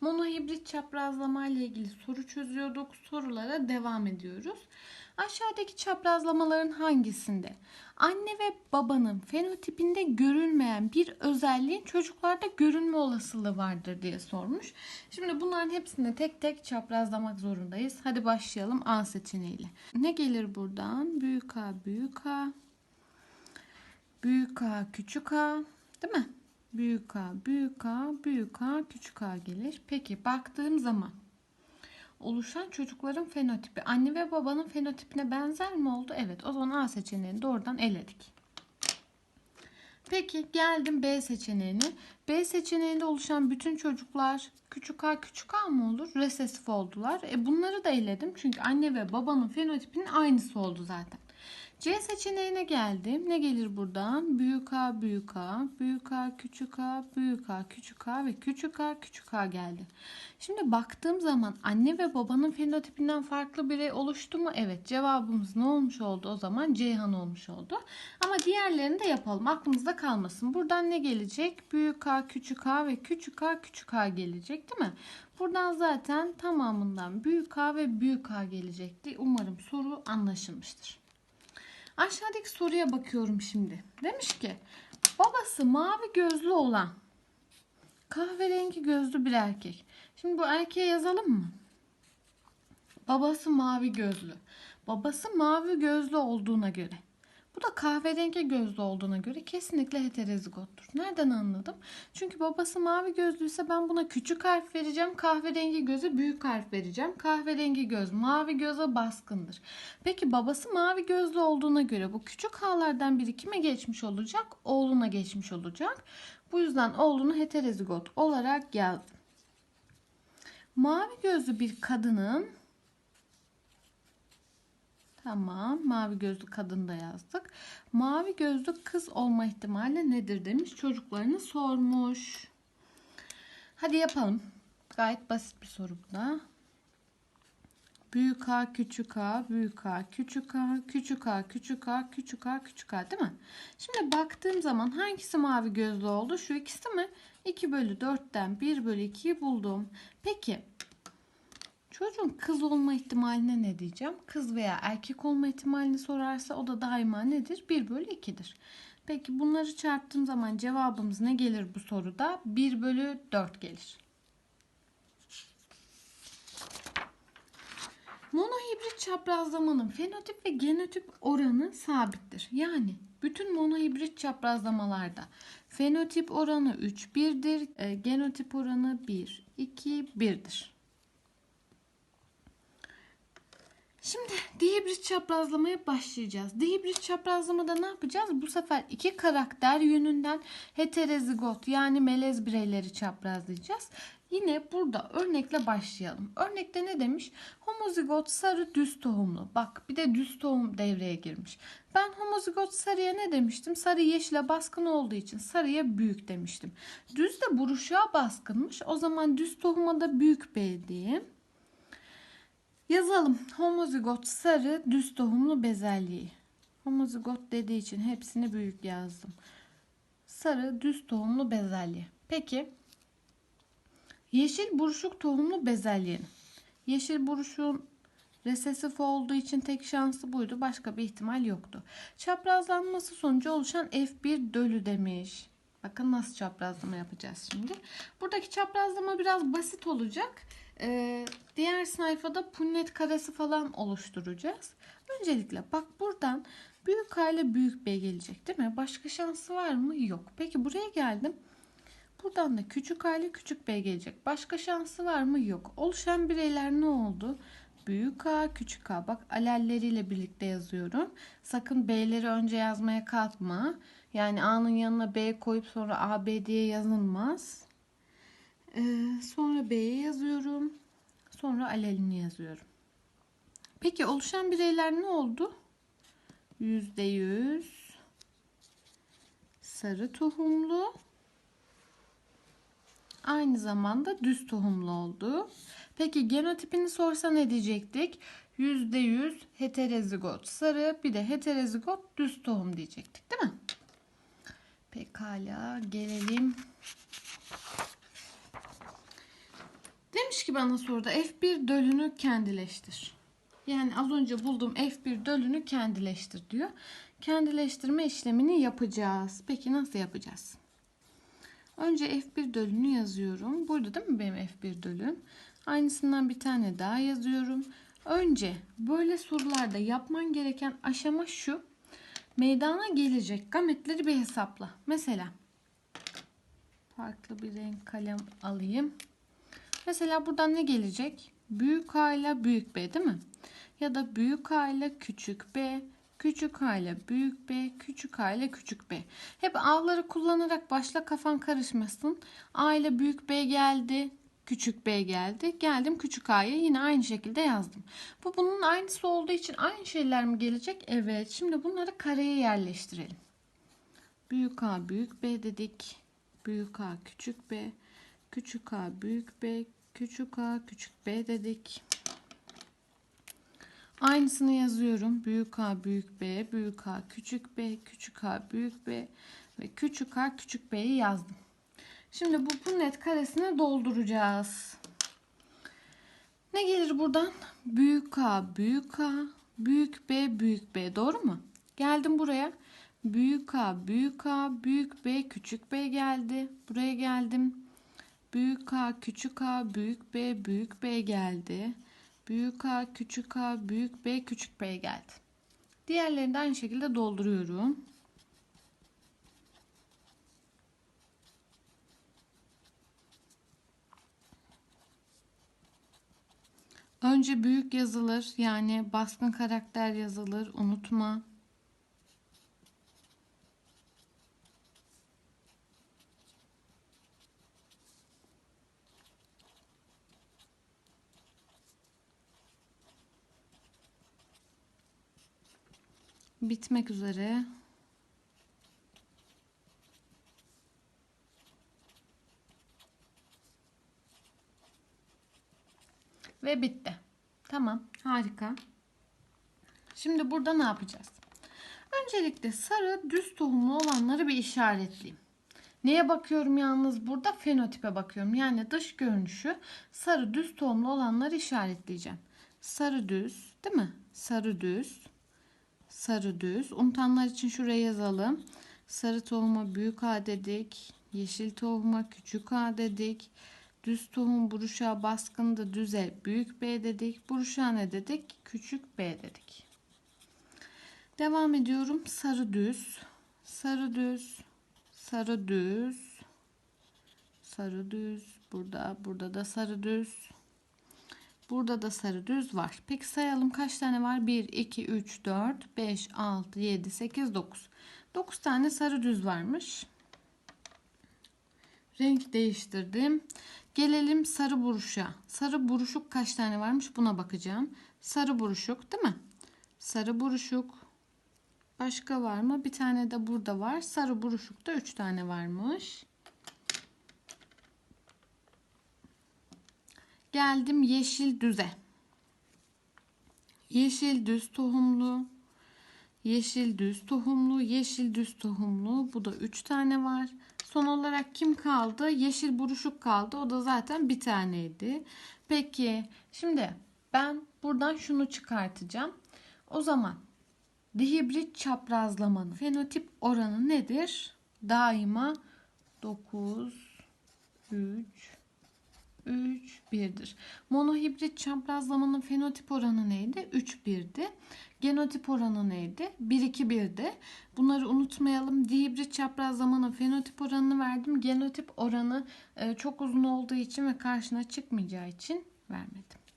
Monohibrit çaprazlama ile ilgili soru çözüyorduk. Sorulara devam ediyoruz. Aşağıdaki çaprazlamaların hangisinde anne ve babanın fenotipinde görülmeyen bir özelliğin çocuklarda görünme olasılığı vardır diye sormuş. Şimdi bunların hepsini tek tek çaprazlamak zorundayız. Hadi başlayalım A seçeneğiyle. Ne gelir buradan? Büyük A, büyük A. Büyük A, küçük A. Değil mi? Büyük A, büyük A, büyük A, küçük A gelir. Peki baktığım zaman oluşan çocukların fenotipi anne ve babanın fenotipine benzer mi oldu? Evet. O zaman A seçeneğini doğrudan eledik. Peki geldim B seçeneğine. B seçeneğinde oluşan bütün çocuklar küçük a küçük a mı olur? Resesif oldular. E bunları da eledim. Çünkü anne ve babanın fenotipinin aynısı oldu zaten. C seçeneğine geldim. Ne gelir buradan? Büyük A, büyük A, büyük A, küçük A, büyük A, küçük A ve küçük A, küçük A geldi. Şimdi baktığım zaman anne ve babanın fenotipinden farklı birey oluştu mu? Evet cevabımız ne olmuş oldu o zaman? Ceyhan olmuş oldu. Ama diğerlerini de yapalım. Aklımızda kalmasın. Buradan ne gelecek? Büyük A, küçük A ve küçük A, küçük A gelecek değil mi? Buradan zaten tamamından büyük A ve büyük A gelecekti. Umarım soru anlaşılmıştır. Aşağıdaki soruya bakıyorum şimdi. Demiş ki babası mavi gözlü olan kahverengi gözlü bir erkek. Şimdi bu erkeğe yazalım mı? Babası mavi gözlü. Babası mavi gözlü olduğuna göre. Bu da kahverengi gözlü olduğuna göre kesinlikle heterozigottur. Nereden anladım? Çünkü babası mavi gözlüyse ben buna küçük harf vereceğim. Kahverengi göze büyük harf vereceğim. Kahverengi göz mavi göze baskındır. Peki babası mavi gözlü olduğuna göre bu küçük H'lardan biri kime geçmiş olacak? Oğluna geçmiş olacak. Bu yüzden oğlunu heterozigot olarak yazdım. Mavi gözlü bir kadının Tamam. Mavi gözlü kadın da yazdık. Mavi gözlü kız olma ihtimali nedir demiş. Çocuklarını sormuş. Hadi yapalım. Gayet basit bir soru bu da. Büyük A, küçük A, büyük A, küçük A, küçük A, küçük A, küçük A, küçük A değil mi? Şimdi baktığım zaman hangisi mavi gözlü oldu? Şu ikisi mi? 2 bölü 4'ten 1 bölü 2'yi buldum. Peki Çocuğun kız olma ihtimaline ne diyeceğim? Kız veya erkek olma ihtimalini sorarsa o da daima nedir? 1 bölü 2'dir. Peki bunları çarptığım zaman cevabımız ne gelir bu soruda? 1 bölü 4 gelir. Monohibrit çaprazlamanın fenotip ve genotip oranı sabittir. Yani bütün monohibrit çaprazlamalarda fenotip oranı 3 1'dir, e, genotip oranı 1 2 1'dir. Şimdi dihibrit çaprazlamaya başlayacağız. Dihibrit çaprazlamada ne yapacağız? Bu sefer iki karakter yönünden heterozigot yani melez bireyleri çaprazlayacağız. Yine burada örnekle başlayalım. Örnekte ne demiş? Homozigot sarı düz tohumlu. Bak bir de düz tohum devreye girmiş. Ben homozigot sarıya ne demiştim? Sarı yeşile baskın olduğu için sarıya büyük demiştim. Düz de buruşuğa baskınmış. O zaman düz tohuma da büyük B diyeyim. Yazalım. Homozigot sarı düz tohumlu bezelyeyi. Homozigot dediği için hepsini büyük yazdım. Sarı düz tohumlu bezelye. Peki yeşil buruşuk tohumlu bezelyenin. Yeşil buruşuğun resesif olduğu için tek şansı buydu. Başka bir ihtimal yoktu. Çaprazlanması sonucu oluşan F1 dölü demiş. Bakın nasıl çaprazlama yapacağız şimdi. Buradaki çaprazlama biraz basit olacak. Ee, diğer sayfada punnet karesi falan oluşturacağız. Öncelikle bak buradan büyük A ile büyük B gelecek değil mi? Başka şansı var mı? Yok. Peki buraya geldim. Buradan da küçük A ile küçük B gelecek. Başka şansı var mı? Yok. Oluşan bireyler ne oldu? Büyük A, küçük A. Bak alelleriyle birlikte yazıyorum. Sakın B'leri önce yazmaya kalkma. Yani A'nın yanına B koyup sonra A, B diye yazılmaz. Ee, sonra B'ye yazıyorum. Sonra alelini yazıyorum. Peki oluşan bireyler ne oldu? Yüzde yüz sarı tohumlu aynı zamanda düz tohumlu oldu. Peki genotipini sorsa ne diyecektik? Yüzde yüz heterozigot sarı bir de heterozigot düz tohum diyecektik değil mi? Pekala gelelim Demiş ki bana soruda F1 dölünü kendileştir. Yani az önce bulduğum F1 dölünü kendileştir diyor. Kendileştirme işlemini yapacağız. Peki nasıl yapacağız? Önce F1 dölünü yazıyorum. Burada değil mi benim F1 dölüm? Aynısından bir tane daha yazıyorum. Önce böyle sorularda yapman gereken aşama şu. Meydana gelecek gametleri bir hesapla. Mesela farklı bir renk kalem alayım. Mesela buradan ne gelecek? Büyük A ile büyük B değil mi? Ya da büyük A ile küçük B, küçük A ile büyük B, küçük A ile küçük B. Hep A'ları kullanarak başla kafan karışmasın. A ile büyük B geldi, küçük B geldi. Geldim küçük A'ya yine aynı şekilde yazdım. Bu bunun aynısı olduğu için aynı şeyler mi gelecek? Evet. Şimdi bunları kareye yerleştirelim. Büyük A büyük B dedik. Büyük A küçük B. Küçük A büyük B. Küçük A küçük B dedik. Aynısını yazıyorum. Büyük A büyük B. Büyük A küçük B. Küçük A büyük B. Ve küçük A küçük B'yi yazdım. Şimdi bu punnet karesine dolduracağız. Ne gelir buradan? Büyük A, büyük A, büyük B, büyük B. Doğru mu? Geldim buraya. Büyük A, büyük A, büyük B, küçük B geldi. Buraya geldim. Büyük A, küçük A, büyük B, büyük B geldi. Büyük A, küçük A, büyük B, küçük B geldi. Diğerlerini de aynı şekilde dolduruyorum. Önce büyük yazılır. Yani baskın karakter yazılır. Unutma. Bitmek üzere. Ve bitti. Tamam, harika. Şimdi burada ne yapacağız? Öncelikle sarı düz tohumlu olanları bir işaretleyeyim. Neye bakıyorum yalnız burada? Fenotipe bakıyorum. Yani dış görünüşü sarı düz tohumlu olanları işaretleyeceğim. Sarı düz, değil mi? Sarı düz. Sarı düz. Unutanlar için şuraya yazalım. Sarı tohuma büyük A dedik. Yeşil tohuma küçük A dedik. Düz tohum buruşağı baskında düze büyük B dedik. Buruşağı ne dedik? Küçük B dedik. Devam ediyorum. Sarı düz. Sarı düz. Sarı düz. Sarı düz. Burada. Burada da sarı düz. Burada da sarı düz var. Peki sayalım kaç tane var? 1, 2, 3, 4, 5, 6, 7, 8, 9. 9 tane sarı düz varmış. Renk değiştirdim. Gelelim sarı buruşa. Sarı buruşuk kaç tane varmış buna bakacağım. Sarı buruşuk değil mi? Sarı buruşuk. Başka var mı? Bir tane de burada var. Sarı buruşukta 3 tane varmış. Geldim yeşil düze. Yeşil düz tohumlu. Yeşil düz tohumlu. Yeşil düz tohumlu. Bu da 3 tane var. Son olarak kim kaldı? Yeşil buruşuk kaldı. O da zaten bir taneydi. Peki şimdi ben buradan şunu çıkartacağım. O zaman dihibrit çaprazlamanın fenotip oranı nedir? Daima 9 3 3 1'dir. Monohibrit çaprazlamanın fenotip oranı neydi? 3 1'di. Genotip oranı neydi? 1 2 1'di. Bunları unutmayalım. Dihibrit çaprazlamanın fenotip oranını verdim. Genotip oranı e, çok uzun olduğu için ve karşına çıkmayacağı için vermedim.